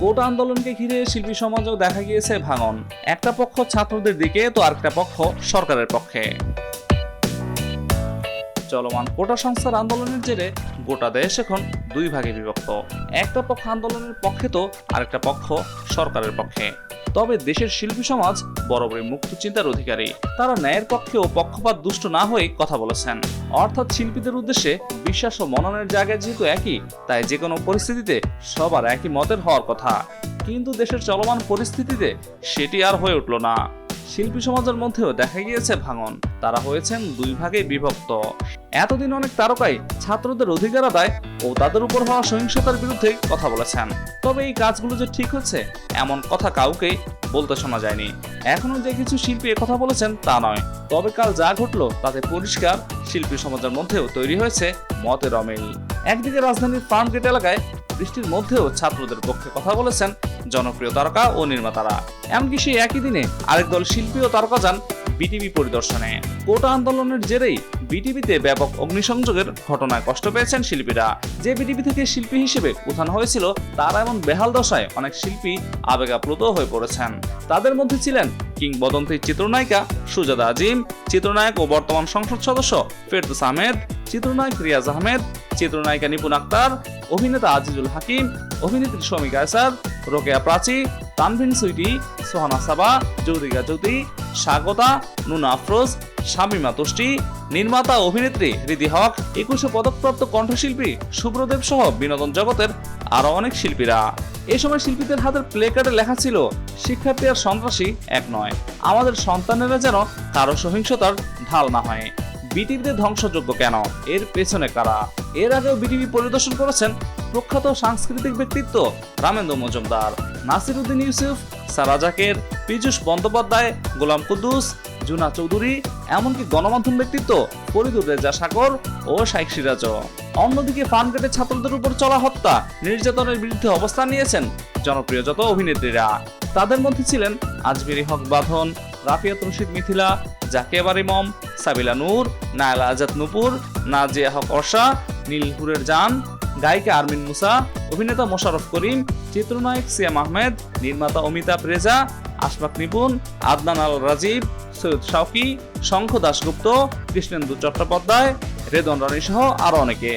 কোটা আন্দোলনকে ঘিরে শিল্পী সমাজেও দেখা গিয়েছে ভাঙন। একটা পক্ষ ছাত্রদের দিকে, তো আরেকটা পক্ষ সরকারের পক্ষে। চলমান কোটা সংস্থার আন্দোলনের জেরে গোটা দেশ এখন দুই ভাগে বিভক্ত। একটা পক্ষ আন্দোলনের পক্ষে তো আরেকটা পক্ষ সরকারের পক্ষে। তবে দেশের শিল্পী সমাজ বরাবরই মুক্ত চিন্তার অধিকারী। তারা ন্যায়ের পক্ষে ও পক্ষপাত দুষ্ট না হয়ে কথা বলেছেন। অর্থাৎ শিল্পীদের উদ্দেশ্যে বিশ্বাস ও মননের জায়গা যেহেতু একই, তাই যে কোনো পরিস্থিতিতে সবার একই মতের হওয়ার কথা। কিন্তু দেশের চলমান পরিস্থিতিতে সেটি আর হয়ে উঠল না। শিল্পী সমাজের মধ্যেও দেখা গিয়েছে ভাঙন। তারা হয়েছেন দুই ভাগে বিভক্ত। এতদিন অনেক তারকাই ছাত্রদের অধিকার আদায় ও তাদের উপর হওয়া সহিংসতার বিরুদ্ধে কথা বলেছেন। তবে এই কাজগুলো যে ঠিক হচ্ছে এমন কথা কাউকে বলতে শোনা যায়নি। এখনও যে কিছু শিল্পী কথা বলেছেন তা নয়। তবে কাল যা ঘটলো তাতে পরিষ্কার শিল্পী সমাজের মধ্যেও তৈরি হয়েছে মতের অমিল। একদিকে রাজধানীর ফার্মগেট এলাকায় বৃষ্টির মধ্যেও ছাত্রদের পক্ষে কথা বলেছেন জনপ্রিয় তারকা ও নির্মাতারা। এমনকি সেই একই দিনে আরেক দল শিল্পী ও তারকা যান বিটিভি পরিদর্শনে। কোটা আন্দোলনের জেরেই বিটিভিতে ব্যাপক অগ্নিসংযোগের ঘটনায় কষ্ট পেয়েছেন শিল্পীরা। যে বিটিভি থেকে শিল্পী হিসেবে উত্থান হয়েছিল, তারা এমন বেহাল দশায় অনেক শিল্পী আবেগাপ্লুত হয়ে পড়েছেন। তাদের মধ্যে ছিলেন কিংবদন্তি চিত্রনায়িকা সুজাদা আজিম, চিত্রনায়ক ও বর্তমান সংসদ সদস্য ফেরদৌস আহমেদ, চিত্রনায়ক রিয়াজ আহমেদ, চিত্রনায়িকা নিপুণ আক্তার, অভিনেতা আজিজুল হাকিম, অভিনেত্রী শমিকা আসাদ রোকেয়া প্রাচী, তানভিন সুইটি, সোহানা সাবা জ্যোতিকা জ্যোতি স্বাগতা, নুনা আফরোজ, শামিমা তুষ্টি নির্মাতা অভিনেত্রী রিদি হক, একুশে পদকপ্রাপ্ত কণ্ঠশিল্পী শুভ্রদেব সহ বিনোদন জগতের আরও অনেক শিল্পীরা। এই সময় শিল্পীদের হাতের প্লে কার্ডে লেখা ছিল, শিক্ষার্থী আর সন্ত্রাসী এক নয়। আমাদের সন্তানেরা যেন কারও সহিংসতার ঢাল না হয়। বিটিভিতে ধ্বংসযোগ্য কেন? এর পেছনে কারা? এর আগেও বিটিভি পরিদর্শন করেছেন প্রখ্যাত সাংস্কৃতিক ব্যক্তিত্ব রামেন্দ্র মজুমদার। নাসির উদ্দিন ইউসুফ, সারা জাকের, পীযুষ বন্দ্যোপাধ্যায়, গোলাম কুদ্দুস, জুনা চৌধুরী, এমনকি গণমাধ্যম ব্যক্তিত্ব ফরিদুর রেজা সাগর ও শাইক সিরাজ। অন্যদিকে ফানগেটের ছাত্রদের উপর চলা হত্যা, নির্যাতনের বিরুদ্ধে অবস্থান নিয়েছেন জনপ্রিয় যত অভিনেত্রীরা। তাদের মধ্যে ছিলেন আজমিরি হক বাঁধন, রাফিয়াত রশিদ মিথিলা, জাকিয়া ইমম সাবিলা নূর, নায়লা আজাদ নুপুর, নাজিয়া হক অর্ষা নীলপুরের জান গায়িকা আরমিন মুসা, অভিনেতা মোশারফ করিম, চিত্রনায়ক সিয়াম আহমেদ, নির্মাতা অমিতাভ রেজা, আশফাক নিপুন আদনান আল রাজীব, সৈয়দ শাওকি, শঙ্খ দাশগুপ্ত, কৃষ্ণেন্দু চট্টোপাধ্যায়, রেদন রানী সহ আরও অনেকে।